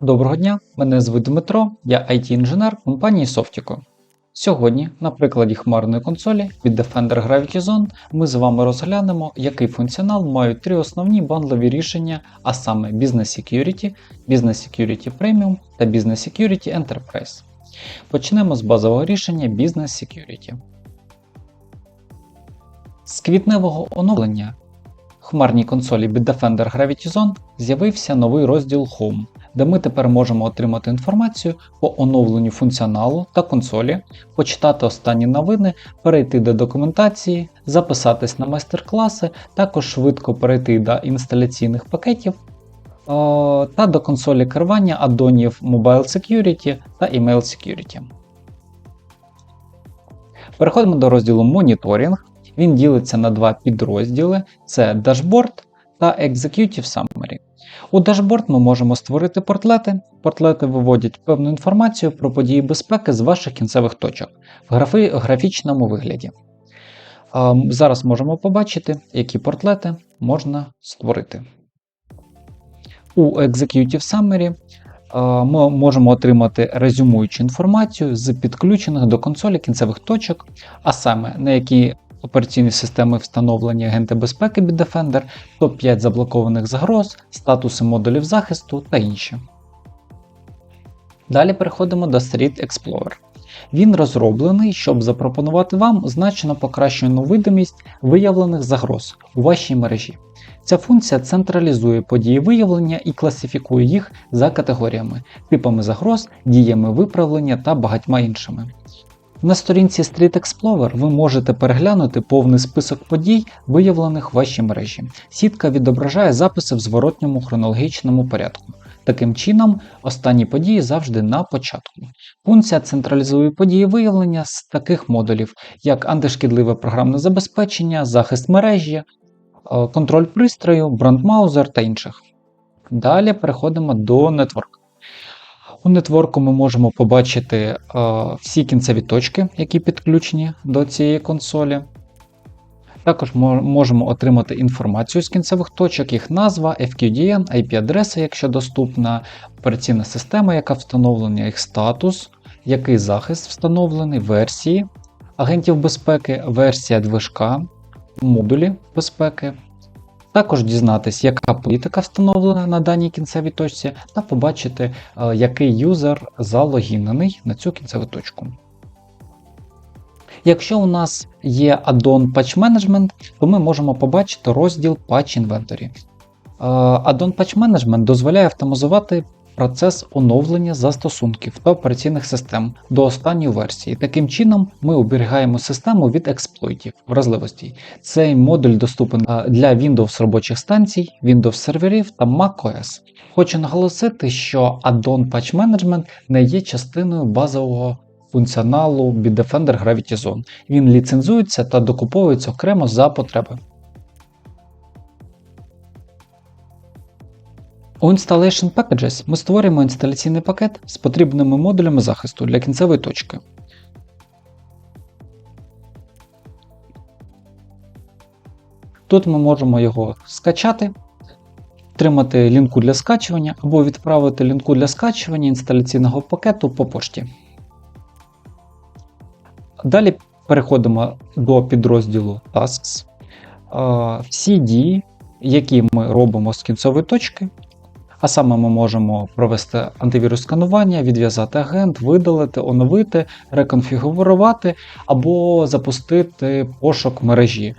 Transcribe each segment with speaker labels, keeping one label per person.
Speaker 1: Доброго дня, мене звуть Дмитро, я IT-інженер компанії Softico. Сьогодні, на прикладі хмарної консолі від Defender Gravity Zone, ми з вами розглянемо, який функціонал мають три основні бандлові рішення, а саме Business Security, Business Security Premium та Business Security Enterprise. Почнемо з базового рішення Business Security. З квітневого оновлення хмарній консолі від Defender Gravity Zone з'явився новий розділ Home, де ми тепер можемо отримати інформацію по оновленню функціоналу та консолі, почитати останні новини, перейти до документації, записатись на майстер-класи, також швидко перейти до інсталяційних пакетів о, та до консолі керування аддонів Mobile Security та Email Security. Переходимо до розділу Моніторинг. Він ділиться на два підрозділи: це Dashboard та Executive Summary. У Dashboard ми можемо створити портлети. Портлети виводять певну інформацію про події безпеки з ваших кінцевих точок в графі... графічному вигляді. Зараз можемо побачити, які портлети можна створити. У Executive Summary ми можемо отримати резюмуючу інформацію з підключених до консолі кінцевих точок, а саме на які операційні системи встановлені агенти безпеки Bitdefender, топ-5 заблокованих загроз, статуси модулів захисту та інші. Далі переходимо до Street Explorer. Він розроблений, щоб запропонувати вам значно покращену видимість виявлених загроз у вашій мережі. Ця функція централізує події виявлення і класифікує їх за категоріями, типами загроз, діями виправлення та багатьма іншими. На сторінці Street Explorer ви можете переглянути повний список подій, виявлених в вашій мережі. Сітка відображає записи в зворотньому хронологічному порядку. Таким чином, останні події завжди на початку. Функція централізує події виявлення з таких модулів, як антишкідливе програмне забезпечення, захист мережі, е, контроль пристрою, брандмаузер та інших. Далі переходимо до Network. У нетворку ми можемо побачити е, всі кінцеві точки, які підключені до цієї консолі. Також можемо отримати інформацію з кінцевих точок, їх назва, FQDN, IP-адреса, якщо доступна, операційна система, яка встановлена, їх статус, який захист встановлений, версії агентів безпеки, версія движка, модулі безпеки. Також дізнатись, яка політика встановлена на даній кінцевій точці, та побачити, е, який юзер залогінений на цю кінцеву точку. Якщо у нас є add-on Patch Management, то ми можемо побачити розділ Patch Inventory. Е, add-on Patch Management дозволяє автоматизувати процес оновлення застосунків та операційних систем до останньої версії. Таким чином, ми оберігаємо систему від експлойтів, вразливостей. Цей модуль доступен для Windows робочих станцій, Windows серверів та macOS. Хочу наголосити, що Add-on Patch Management не є частиною базового функціоналу Bitdefender Gravity Zone. Він ліцензується та докуповується окремо за потреби. У Installation Packages ми створюємо інсталяційний пакет з потрібними модулями захисту для кінцевої точки. Тут ми можемо його скачати, отримати лінку для скачування або відправити лінку для скачування інсталяційного пакету по пошті. Далі переходимо до підрозділу Tasks. Всі дії, які ми робимо з кінцевої точки, а саме ми можемо провести антивірус сканування, відв'язати агент, видалити, оновити, реконфігурувати або запустити пошук мережі.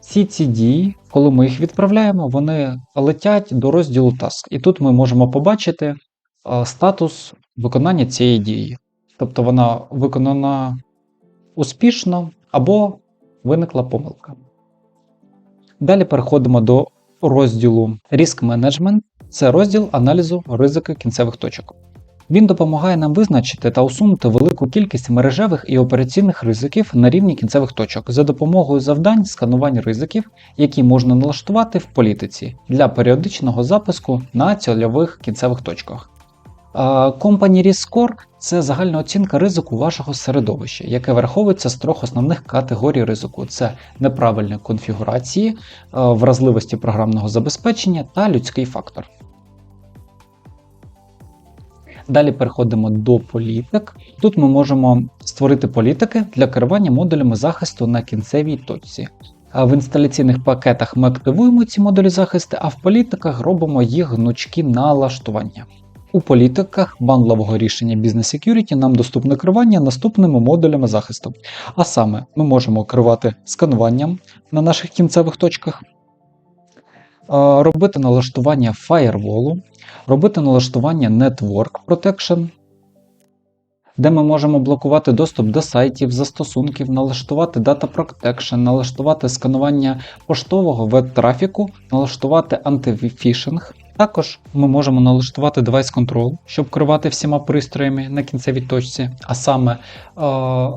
Speaker 1: Всі ці дії, коли ми їх відправляємо, вони летять до розділу Task. І тут ми можемо побачити статус виконання цієї дії. Тобто вона виконана успішно або виникла помилка. Далі переходимо до розділу Risk Management це розділ аналізу ризики кінцевих точок. Він допомагає нам визначити та усунути велику кількість мережевих і операційних ризиків на рівні кінцевих точок за допомогою завдань сканування ризиків, які можна налаштувати в політиці для періодичного запуску на цільових кінцевих точках. Company Risk Score – це загальна оцінка ризику вашого середовища, яке враховується з трьох основних категорій ризику: це неправильні конфігурації, вразливості програмного забезпечення та людський фактор. Далі переходимо до політик. Тут ми можемо створити політики для керування модулями захисту на кінцевій точці. В інсталяційних пакетах ми активуємо ці модулі захисту, а в політиках робимо їх гнучкі налаштування. У політиках бандлового рішення Business Security нам доступне керування наступними модулями захисту. А саме, ми можемо керувати скануванням на наших кінцевих точках, робити налаштування фаєрволу, робити налаштування Network Protection, де ми можемо блокувати доступ до сайтів, застосунків, налаштувати Data Protection, налаштувати сканування поштового веб-трафіку, налаштувати антифішинг. Також ми можемо налаштувати Device Control, щоб керувати всіма пристроями на кінцевій точці, а саме е,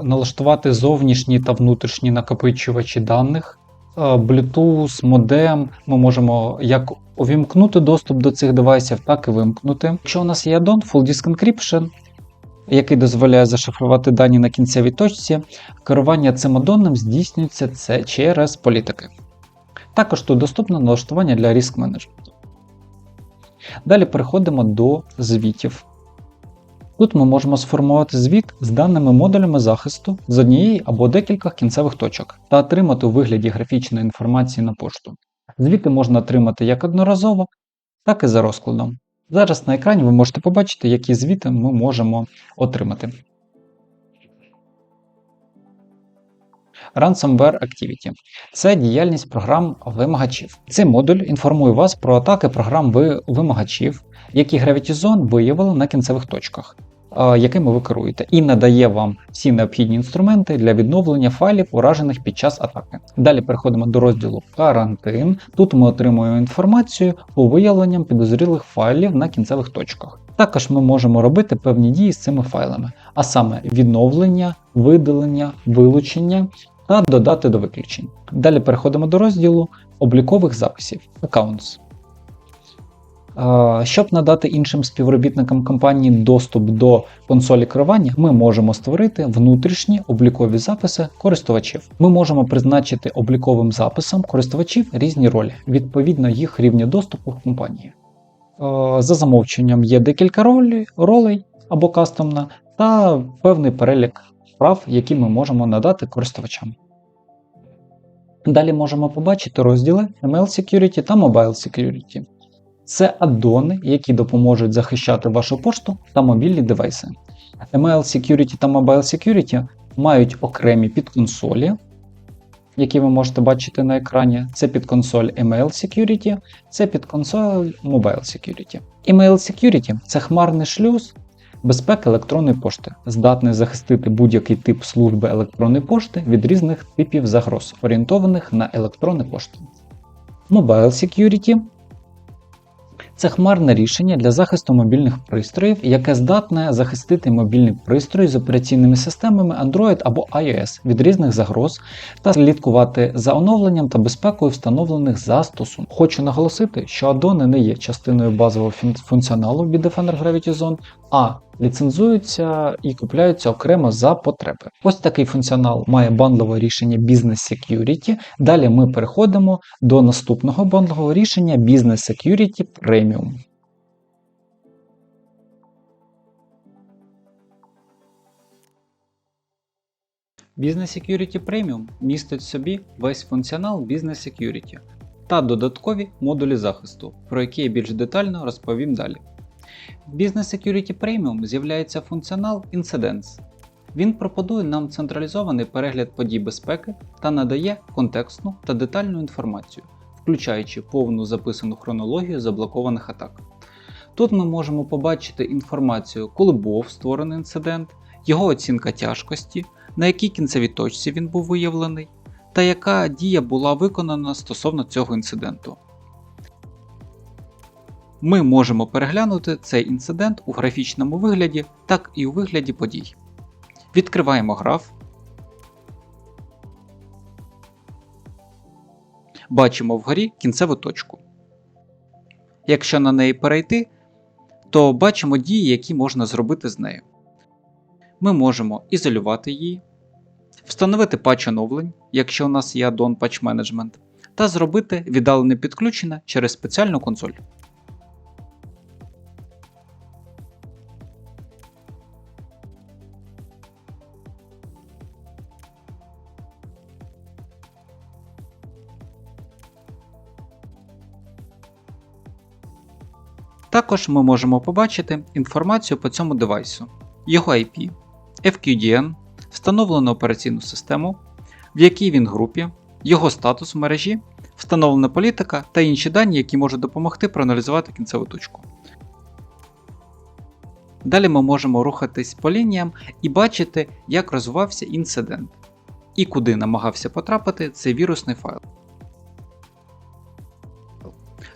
Speaker 1: налаштувати зовнішні та внутрішні накопичувачі даних, е, Bluetooth, модем. Ми можемо як увімкнути доступ до цих девайсів, так і вимкнути. Якщо у нас є add-on Full Disk Encryption, який дозволяє зашифрувати дані на кінцевій точці, керування цим аддоном здійснюється це через політики. Також тут доступне налаштування для риск менеджменту. Далі переходимо до звітів. Тут ми можемо сформувати звіт з даними модулями захисту з однієї або декількох кінцевих точок та отримати у вигляді графічної інформації на пошту. Звіти можна отримати як одноразово, так і за розкладом. Зараз на екрані ви можете побачити, які звіти ми можемо отримати. Ransomware Activity це діяльність програм вимагачів. Цей модуль інформує вас про атаки програм вимагачів, які Gravity Zone виявили на кінцевих точках, якими ви керуєте, і надає вам всі необхідні інструменти для відновлення файлів, уражених під час атаки. Далі переходимо до розділу Карантин. Тут ми отримуємо інформацію по виявленням підозрілих файлів на кінцевих точках. Також ми можемо робити певні дії з цими файлами, а саме відновлення, видалення, вилучення та додати до виключень. Далі переходимо до розділу облікових записів Accounts. Щоб надати іншим співробітникам компанії доступ до консолі керування, ми можемо створити внутрішні облікові записи користувачів. Ми можемо призначити обліковим записом користувачів різні ролі, відповідно їх рівня доступу в компанії. За замовченням є декілька ролей або кастомна та певний перелік прав, які ми можемо надати користувачам. Далі можемо побачити розділи Email Security та Mobile Security. Це аддони, які допоможуть захищати вашу пошту та мобільні девайси. Email Security та Mobile Security мають окремі підконсолі, які ви можете бачити на екрані. Це підконсоль Email Security, це підконсоль Mobile Security. Email Security це хмарний шлюз безпеки електронної пошти, здатний захистити будь-який тип служби електронної пошти від різних типів загроз, орієнтованих на електронну пошту. Mobile Security це хмарне рішення для захисту мобільних пристроїв, яке здатне захистити мобільні пристрої з операційними системами Android або iOS від різних загроз та слідкувати за оновленням та безпекою встановлених застосунків. Хочу наголосити, що аддони не є частиною базового функціоналу від Defender Gravity Zone, а ліцензуються і купляються окремо за потреби. Ось такий функціонал має бандлове рішення Business Security. Далі ми переходимо до наступного бандлового рішення Business Security Premium. Business Security Premium містить в собі весь функціонал Business Security та додаткові модулі захисту, про які я більш детально розповім далі. В Business Security Premium з'являється функціонал Incidents. Він пропонує нам централізований перегляд подій безпеки та надає контекстну та детальну інформацію, включаючи повну записану хронологію заблокованих атак. Тут ми можемо побачити інформацію, коли був створений інцидент, його оцінка тяжкості, на якій кінцевій точці він був виявлений, та яка дія була виконана стосовно цього інциденту. Ми можемо переглянути цей інцидент у графічному вигляді, так і у вигляді подій. Відкриваємо граф. Бачимо вгорі кінцеву точку. Якщо на неї перейти, то бачимо дії, які можна зробити з нею. Ми можемо ізолювати її, встановити патч оновлень, якщо у нас є add-on Patch Management, та зробити віддалене підключення через спеціальну консоль. Також ми можемо побачити інформацію по цьому девайсу, його IP, FQDN, встановлену операційну систему, в якій він групі, його статус в мережі, встановлена політика та інші дані, які можуть допомогти проаналізувати кінцеву точку. Далі ми можемо рухатись по лініям і бачити, як розвивався інцидент і куди намагався потрапити цей вірусний файл.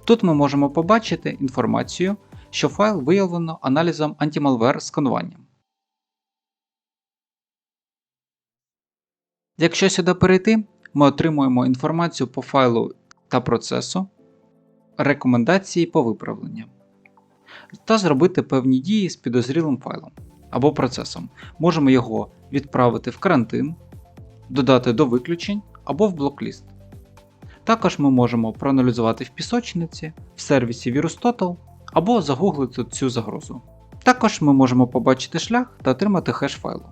Speaker 1: Тут ми можемо побачити інформацію, що файл виявлено аналізом антималвер скануванням. Якщо сюди перейти, ми отримуємо інформацію по файлу та процесу, рекомендації по виправленням та зробити певні дії з підозрілим файлом або процесом. Можемо його відправити в карантин, додати до виключень або в блокліст. Також ми можемо проаналізувати в пісочниці, в сервісі VirusTotal або загуглити цю загрозу. Також ми можемо побачити шлях та отримати хеш файлу.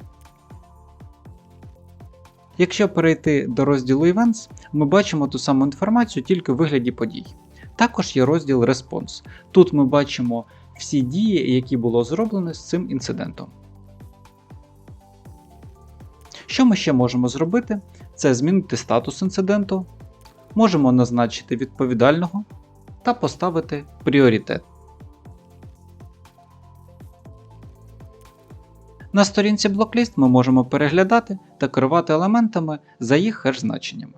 Speaker 1: Якщо перейти до розділу Events, ми бачимо ту саму інформацію тільки в вигляді подій. Також є розділ Response. Тут ми бачимо всі дії, які було зроблено з цим інцидентом. Що ми ще можемо зробити? Це змінити статус інциденту, можемо назначити відповідального та поставити пріоритет. На сторінці блокліст ми можемо переглядати та керувати елементами за їх хеш-значеннями.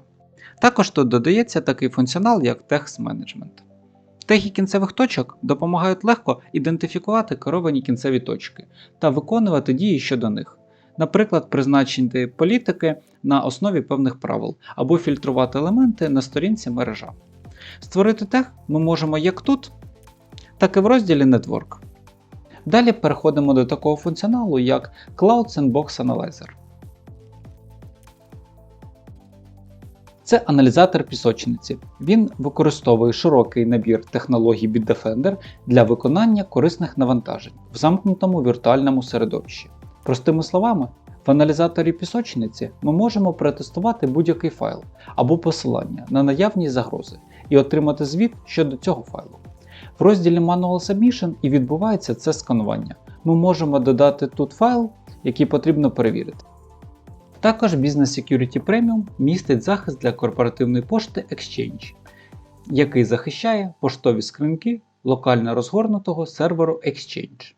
Speaker 1: Також тут додається такий функціонал, як Text Management. Теги кінцевих точок допомагають легко ідентифікувати керовані кінцеві точки та виконувати дії щодо них, наприклад, призначити політики на основі певних правил або фільтрувати елементи на сторінці мережа. Створити тег ми можемо як тут, так і в розділі Network. Далі переходимо до такого функціоналу, як Cloud Sandbox Analyzer. Це аналізатор пісочниці. Він використовує широкий набір технологій Bitdefender для виконання корисних навантажень в замкнутому віртуальному середовищі. Простими словами, в аналізаторі пісочниці ми можемо протестувати будь-який файл або посилання на наявні загрози і отримати звіт щодо цього файлу. В розділі Manual Submission і відбувається це сканування. Ми можемо додати тут файл, який потрібно перевірити. Також Business Security Premium містить захист для корпоративної пошти Exchange, який захищає поштові скринки локально розгорнутого серверу Exchange.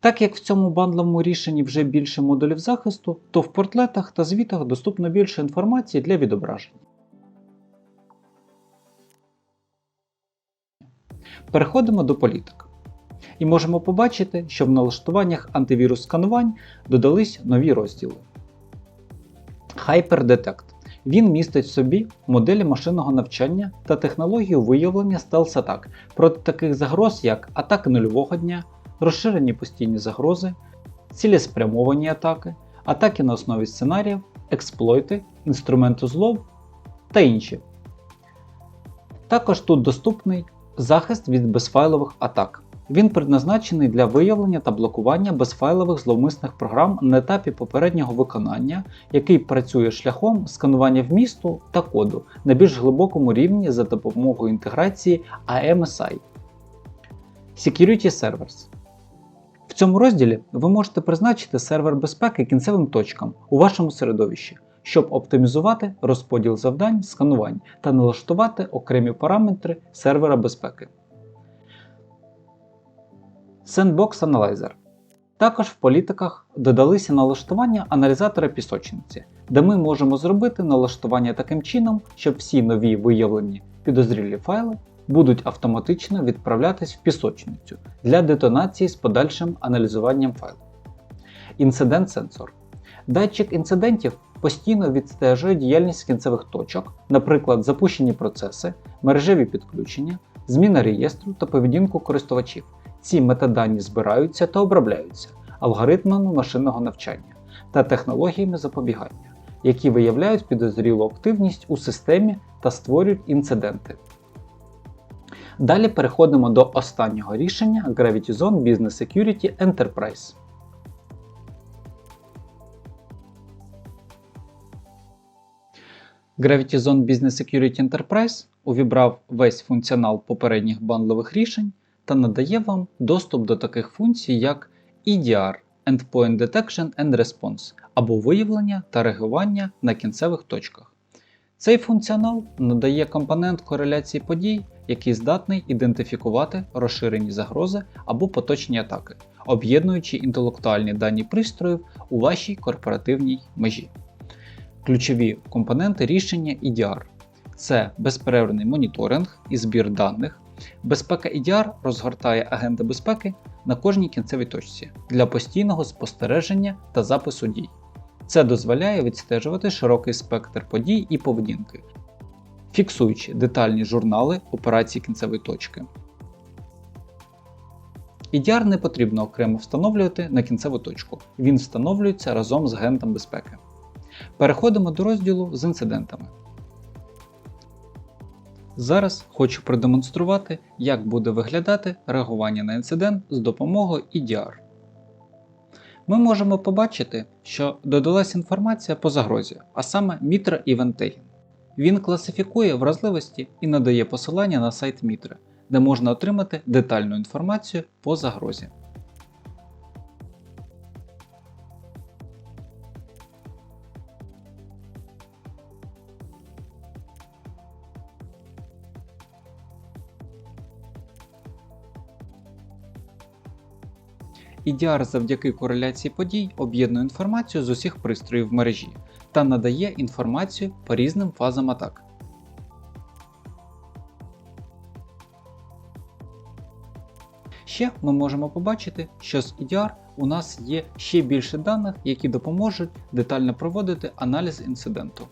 Speaker 1: Так як в цьому бандловому рішенні вже більше модулів захисту, то в портлетах та звітах доступно більше інформації для відображення. Переходимо до політик. І можемо побачити, що в налаштуваннях антивірус сканувань додались нові розділи. HyperDetect. Він містить в собі моделі машинного навчання та технологію виявлення стелс-атак проти таких загроз, як атаки нульового дня, розширені постійні загрози, цілеспрямовані атаки, атаки на основі сценаріїв, експлойти, інструменти злов та інші. Також тут доступний захист від безфайлових атак. Він предназначений для виявлення та блокування безфайлових зловмисних програм на етапі попереднього виконання, який працює шляхом сканування вмісту та коду на більш глибокому рівні за допомогою інтеграції AMSI. Security Servers. Цьому розділі ви можете призначити сервер безпеки кінцевим точкам у вашому середовищі, щоб оптимізувати розподіл завдань, сканувань та налаштувати окремі параметри сервера безпеки. Sandbox Analyzer. Також в політиках додалися налаштування аналізатора пісочниці, де ми можемо зробити налаштування таким чином, щоб всі нові виявлені підозрілі файли будуть автоматично відправлятись в пісочницю для детонації з подальшим аналізуванням файлу. Інцидент сенсор. Датчик інцидентів постійно відстежує діяльність кінцевих точок, наприклад, запущені процеси, мережеві підключення, зміна реєстру та поведінку користувачів. Ці метадані збираються та обробляються алгоритмами машинного навчання та технологіями запобігання, які виявляють підозрілу активність у системі та створюють інциденти. Далі переходимо до останнього рішення Gravity Zone Business Security Enterprise. Gravity Zone Business Security Enterprise увібрав весь функціонал попередніх бандлових рішень та надає вам доступ до таких функцій, як EDR Endpoint Detection and Response або виявлення та реагування на кінцевих точках. Цей функціонал надає компонент кореляції подій, який здатний ідентифікувати розширені загрози або поточні атаки, об'єднуючи інтелектуальні дані пристроїв у вашій корпоративній межі. Ключові компоненти рішення EDR це безперервний моніторинг і збір даних. Безпека EDR розгортає агенти безпеки на кожній кінцевій точці для постійного спостереження та запису дій. Це дозволяє відстежувати широкий спектр подій і поведінки, фіксуючи детальні журнали операцій кінцевої точки. EDR не потрібно окремо встановлювати на кінцеву точку, він встановлюється разом з агентом безпеки. Переходимо до розділу з інцидентами. Зараз хочу продемонструвати, як буде виглядати реагування на інцидент з допомогою EDR. Ми можемо побачити, що додалась інформація по загрозі, а саме Mitra Event Tagging. Він класифікує вразливості і надає посилання на сайт Mitra, де можна отримати детальну інформацію по загрозі. EDR завдяки кореляції подій об'єднує інформацію з усіх пристроїв в мережі та надає інформацію по різним фазам атак. Ще ми можемо побачити, що з EDR у нас є ще більше даних, які допоможуть детально проводити аналіз інциденту.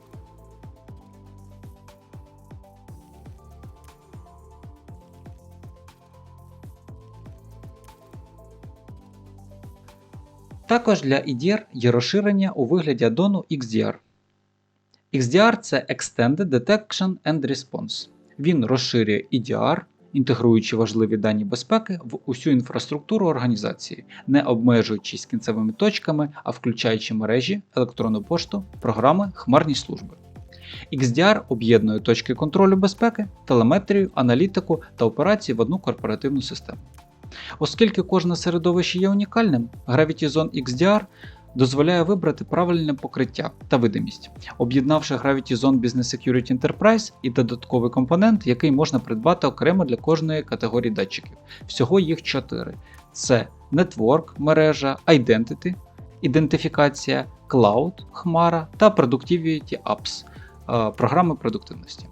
Speaker 1: Також для EDR є розширення у вигляді аддону XDR. XDR це Extended Detection and Response. Він розширює EDR, інтегруючи важливі дані безпеки в усю інфраструктуру організації, не обмежуючись кінцевими точками, а включаючи мережі, електронну пошту, програми, хмарні служби. XDR об'єднує точки контролю безпеки, телеметрію, аналітику та операції в одну корпоративну систему. Оскільки кожне середовище є унікальним, Gravity Zone XDR дозволяє вибрати правильне покриття та видимість, об'єднавши Gravity Zone Business Security Enterprise і додатковий компонент, який можна придбати окремо для кожної категорії датчиків. Всього їх 4. Це Network, мережа, Identity, ідентифікація, Cloud, Хмара та Productivity Apps програми продуктивності.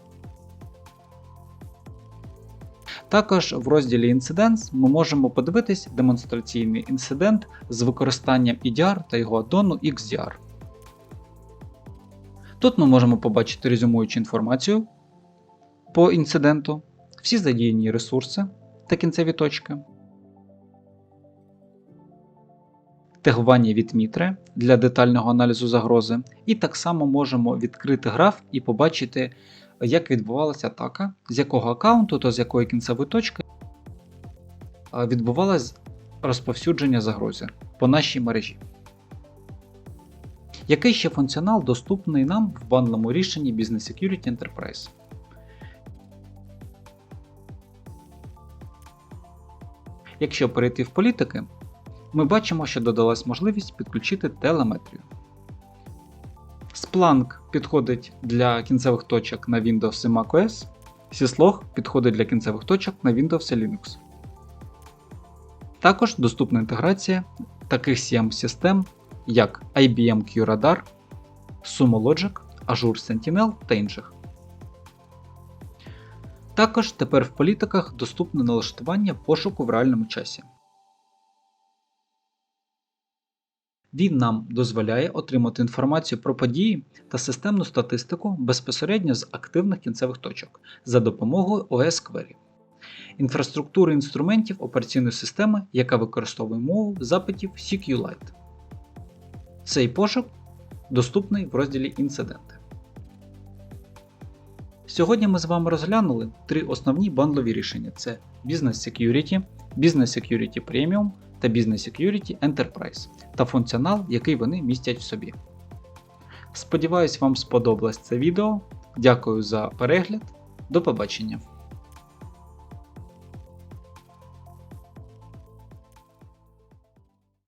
Speaker 1: Також в розділі Incidents ми можемо подивитись демонстраційний інцидент з використанням EDR та його аддону XDR. Тут ми можемо побачити резюмуючу інформацію по інциденту, всі задіяні ресурси та кінцеві точки, тегування від Мітри для детального аналізу загрози, і так само можемо відкрити граф і побачити як відбувалася атака, з якого аккаунту та з якої кінцевої точки відбувалось розповсюдження загрози по нашій мережі. Який ще функціонал доступний нам в бандлому рішенні Business Security Enterprise? Якщо перейти в політики, ми бачимо, що додалась можливість підключити телеметрію. Splunk підходить для кінцевих точок на Windows і macOS, Syslog підходить для кінцевих точок на Windows і Linux. Також доступна інтеграція таких cm систем як IBM QRadar, Sumo Logic, Azure Sentinel та інших. Також тепер в політиках доступне налаштування пошуку в реальному часі. Він нам дозволяє отримати інформацію про події та системну статистику безпосередньо з активних кінцевих точок за допомогою OS Query. Інфраструктури інструментів операційної системи, яка використовує мову запитів SQLite. Цей пошук доступний в розділі Інциденти. Сьогодні ми з вами розглянули три основні бандлові рішення: це Business Security, Business Security Premium та Business Security Enterprise та функціонал, який вони містять в собі. Сподіваюсь, вам сподобалось це відео. Дякую за перегляд. До побачення!